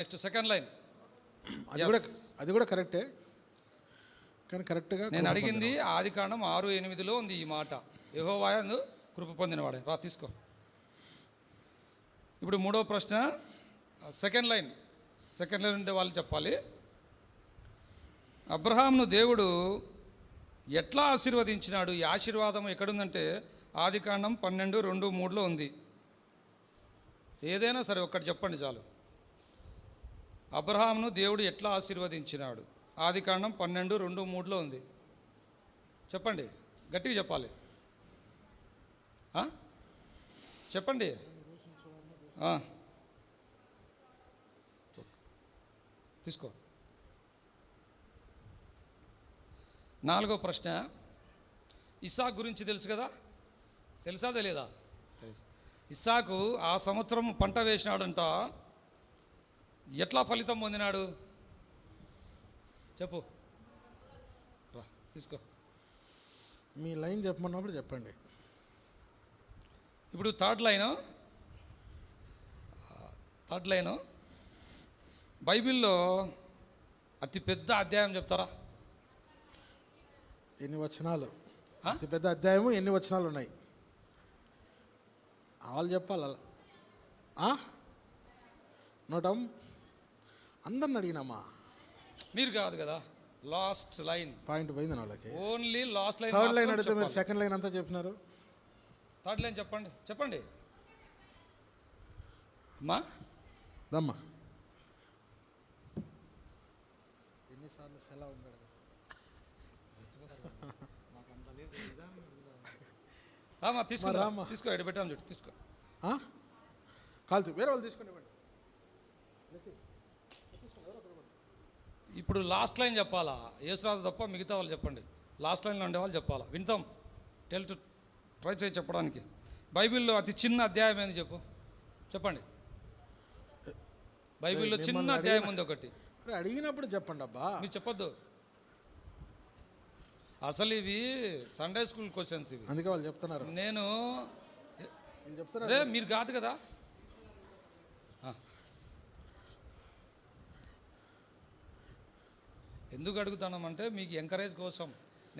Next second line. అది కూడా అది కూడా కరెక్టే. కానీ కరెక్ట్గా నేను అడిగింది ఆది కాండం ఆరు ఎనిమిదిలో ఉంది ఈ మాట. యహోవాయందు కృప పొందినవాడే. రా తీసుకో. ఇప్పుడు మూడో ప్రశ్న. Second line. సెకండ్ లైన్ ఉండే వాళ్ళు చెప్పాలి. అబ్రహాంను దేవుడు ఎట్లా ఆశీర్వదించినాడు? ఈ ఆశీర్వాదం ఎక్కడుందంటే ఆది కాండం పన్నెండు రెండు మూడులో ఉంది. ఏదైనా సరే ఒక్కటి చెప్పండి చాలు. అబ్రహాంను దేవుడు ఎట్లా ఆశీర్వదించినాడు? ఆది కాండం పన్నెండు రెండు మూడులో ఉంది. చెప్పండి. గట్టిగా చెప్పాలి. చెప్పండి. తీసుకో. నాలుగో ప్రశ్న. ఇసాక్ గురించి తెలుసు కదా? తెలుసా తెలియదా తెలుసు. ఇస్సాకు ఆ సంవత్సరం పంట వేసినాడంట. ఎట్లా ఫలితం పొందినాడు? చెప్పు. రా తీసుకో. మీ లైన్ చెప్పమన్నప్పుడు చెప్పండి. ఇప్పుడు థర్డ్ లైను. Third line. బైబిల్లో అతి పెద్ద అధ్యాయం చెప్తారా? ఎన్ని వచనాలు? అతి పెద్ద అధ్యాయము ఎన్ని వచనాలు ఉన్నాయి వాళ్ళు చెప్పాలి? అలా? నోటం? అందరిని అడిగినామా? మీరు కాదు కదా లాస్ట్ లైన్ పాయింట్ పోయింది నా వాళ్ళకి. Only last line third line అడిగితే మీరు సెకండ్ లైన్ అంతా చెప్పినారు. థర్డ్ లైన్ చెప్పండి చెప్పండి. మా? దమ్మా. ఎన్నిసార్లు సెలవు ఉంది రామా తీసుకో రామ్మా. తీసుకో ఎడ పెట్టాము చూడు తీసుకో. కాల్తు వేరే వాళ్ళు తీసుకుని ఇవ్వండి. ఇప్పుడు లాస్ట్ లైన్ చెప్పాలా? యేసురాజు తప్ప మిగతా వాళ్ళు చెప్పండి. లాస్ట్ లైన్లో ఉండే వాళ్ళు చెప్పాలా? వింటాం. టెల్ టు ట్రై చేసి చెప్పడానికి. బైబిల్లో అతి చిన్న అధ్యాయం ఏంది చెప్పు? చెప్పండి. బైబిల్లో చిన్న అధ్యాయం ఉంది ఒకటి. అడిగినప్పుడు చెప్పండి అబ్బా. మీరు చెప్పొద్దు. అసలు ఇవి సండే స్కూల్ క్వశ్చన్స్ ఇవి. అందుకే వాళ్ళు చెప్తున్నారు. నేను అరే మీరు కాదు కదా. ఎందుకు అడుగుతామంటే మీకు ఎంకరేజ్ కోసం.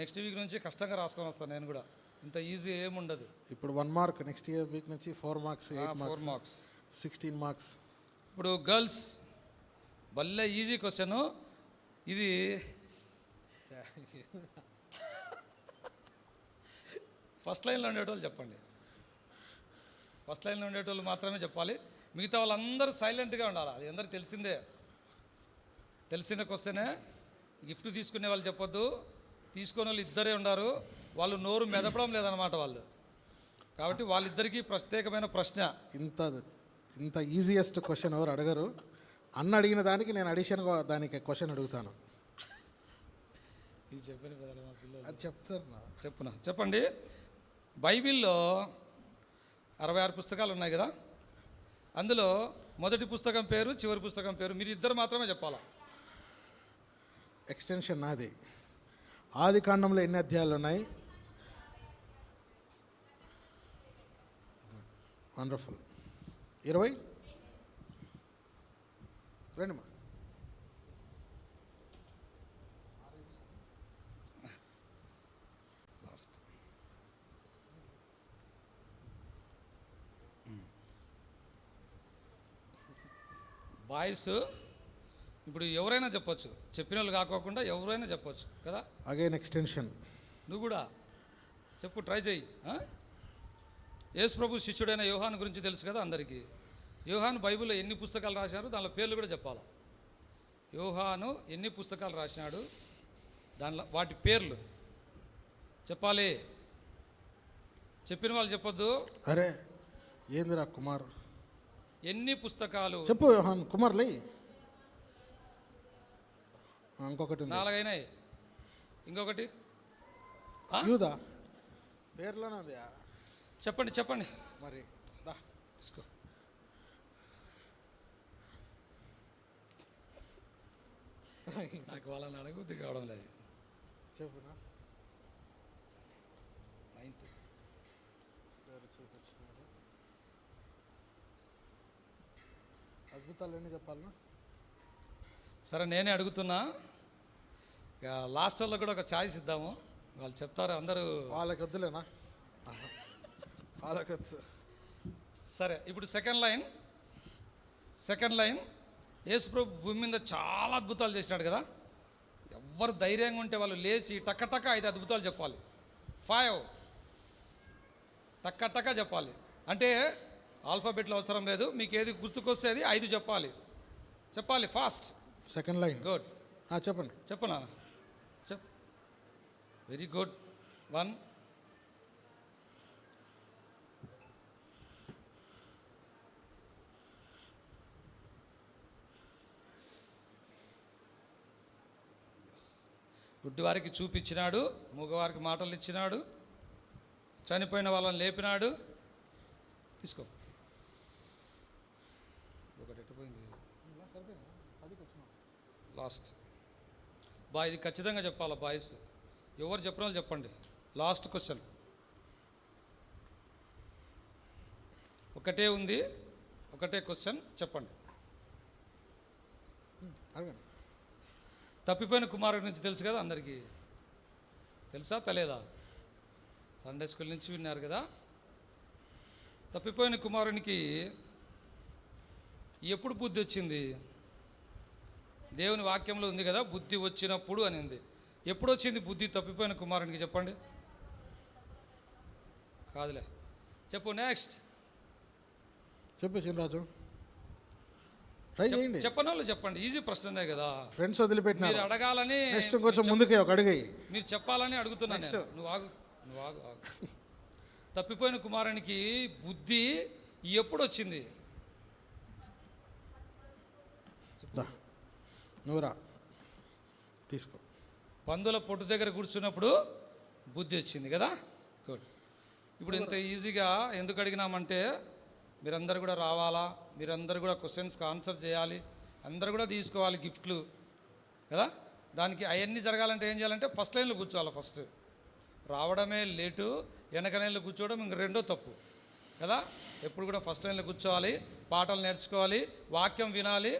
నెక్స్ట్ వీక్ నుంచి కష్టంగా రాసుకొని వస్తాను నేను కూడా. ఇంత ఈజీ ఏముండదు. ఇప్పుడు one mark next year week నుంచి four marks four marks marks sixteen marks ఇప్పుడు గర్ల్స్ భలే ఈజీ క్వశ్చన్ ఇది ఫస్ట్ లైన్లో ఉండేటోళ్ళు చెప్పండి. ఫస్ట్ లైన్లో ఉండేటోళ్ళు మాత్రమే చెప్పాలి. మిగతా వాళ్ళందరూ సైలెంట్గా ఉండాలి? అది అందరికి తెలిసిందే. తెలిసిన క్వశ్చనే గిఫ్ట్ తీసుకునే వాళ్ళు చెప్పొద్దు. తీసుకునే వాళ్ళు ఇద్దరే ఉన్నారు వాళ్ళు నోరు మెదపడం లేదన్నమాట వాళ్ళు. కాబట్టి వాళ్ళిద్దరికీ ప్రత్యేకమైన ప్రశ్న. ఇంత ఇంత ఈజియెస్ట్ క్వశ్చన్ ఎవరు అడగరు. అన్న అడిగిన దానికి నేను అడిషన్ దానికి క్వశ్చన్ అడుగుతాను. ఇది అది చెప్తారు చెప్పున? చెప్పండి. బైబిల్లో అరవై ఆరు పుస్తకాలు ఉన్నాయి కదా? అందులో మొదటి పుస్తకం పేరు చివరి పుస్తకం పేరు మీరు ఇద్దరు మాత్రమే చెప్పాలా? ఎక్స్టెన్షన్ నాది. ఆది కాండంలో ఎన్ని అధ్యాయాలు ఉన్నాయి? వండర్ఫుల్ ఇరవై? రండిమా బాయ్స్ ఇప్పుడు ఎవరైనా చెప్పొచ్చు. చెప్పిన వాళ్ళు కాకోకుండా ఎవరైనా చెప్పొచ్చు. కదా? అగైన్ ఎక్స్టెన్షన్ నువ్వు కూడా చెప్పు ట్రై చేయి? యేసు ప్రభు శిష్యుడైన యోహాన్ గురించి తెలుసు కదా అందరికీ. యోహాన్ బైబిల్లో ఎన్ని పుస్తకాలు రాశారు దానిలో పేర్లు కూడా చెప్పాలి? యోహాను ఎన్ని పుస్తకాలు రాసినాడు? దానిలో వాటి పేర్లు చెప్పాలి. చెప్పిన వాళ్ళు చెప్పొద్దు. అరే ఏందిరా కుమార్? ఎన్ని పుస్తకాలు? చెప్పు యోహాన్ కుమార్ లే ఇంకొకటి నాలుగైనాయి. ఇంకొకటి? యూదా? పేర్లోనే ఉంది చెప్పండి చెప్పండి. మరి దా తీసుకో. నాకు వాళ్ళని అడగబుద్ధి కావడం లేదు. చెప్పునా? నైన్త్. చూపించినారు. అద్భుతాలు ఎన్ని చెప్పాలనా సరే నేనే అడుగుతున్నా. ఇక లాస్ట్ వాళ్ళకి కూడా ఒక ఛాయిస్ ఇద్దాము. వాళ్ళు చెప్తారు అందరూ వాళ్ళకి వద్దులేనా. వాళ్ళకి వద్దు సరే ఇప్పుడు సెకండ్ లైన్ సెకండ్ లైన్ యేసుప్రభు భూమి మీద చాలా అద్భుతాలు చేసినాడు కదా. ఎవ్వరు ధైర్యంగా ఉంటే వాళ్ళు లేచి టక్క టక్క ఐదు అద్భుతాలు చెప్పాలి. ఫైవ్ టక్క టక్క చెప్పాలి. అంటే ఆల్ఫాబెట్లో అవసరం లేదు మీకు ఏది గుర్తుకొస్తే అది ఐదు చెప్పాలి. చెప్పాలి ఫాస్ట్ సెకండ్ లైన్ గుడ్ చెప్పండి. చెప్పు నాన్న. చెప్ వెరీ గుడ్. వన్. గుడ్డివారికి చూపించినాడు మూగవారికి మాటలు ఇచ్చినాడు చనిపోయిన వాళ్ళని లేపినాడు. తీసుకో. ఒకటి ఎట్టుపోయింది లాస్ట్ బా ఇది ఖచ్చితంగా చెప్పాలా బాయ్స్ ఎవరు చెప్పిన వాళ్ళు చెప్పండి. లాస్ట్ క్వశ్చన్ ఒకటే ఉంది ఒకటే క్వశ్చన్ చెప్పండి. అడగండి. తప్పిపోయిన కుమారుడి నుంచి తెలుసు కదా అందరికీ? తెలుసా తెలియదా సండే స్కూల్ నుంచి విన్నారు కదా? తప్పిపోయిన కుమారునికి ఎప్పుడు బుద్ధి వచ్చింది? దేవుని వాక్యంలో ఉంది కదా బుద్ధి వచ్చినప్పుడు అని ఉంది ఎప్పుడు వచ్చింది బుద్ధి తప్పిపోయిన కుమారునికి చెప్పండి? కాదులే. చెప్పు నెక్స్ట్ చెప్పు చినరాజు ట్రై చేయండి. చెప్పని వాళ్ళు చెప్పండి. ఈజీ ప్రశ్ననే కదా. ఫ్రెండ్స్ వదిలిపెట్టినారు. మీరు అడగాలని నెక్స్ట్ కొంచెం ముందుకే ఒక అడుగయ్యి మీరు చెప్పాలని అడుగుతున్నాను నేను. నువ్వు ఆగు. నువ్వు ఆగు ఆగు. తప్పిపోయిన కుమారునికి బుద్ధి ఎప్పుడు వచ్చింది నువ్వురా తీసుకో. పందుల పొట్టు దగ్గర కూర్చున్నప్పుడు బుద్ధి వచ్చింది కదా? గుడ్ ఇప్పుడు ఇంత ఈజీగా ఎందుకు అడిగినామంటే మీరందరూ కూడా రావాలా? మీరందరూ కూడా క్వశ్చన్స్కి ఆన్సర్ చేయాలి. అందరూ కూడా తీసుకోవాలి గిఫ్ట్లు కదా? దానికి అవన్నీ జరగాలంటే ఏం చేయాలంటే ఫస్ట్ లైన్లో కూర్చోవాలి ఫస్ట్ రావడమే లేటు వెనక లైన్లో కూర్చోవడం ఇంక రెండో తప్పు కదా? ఎప్పుడు కూడా ఫస్ట్ లైన్లో కూర్చోవాలి పాటలు నేర్చుకోవాలి వాక్యం వినాలి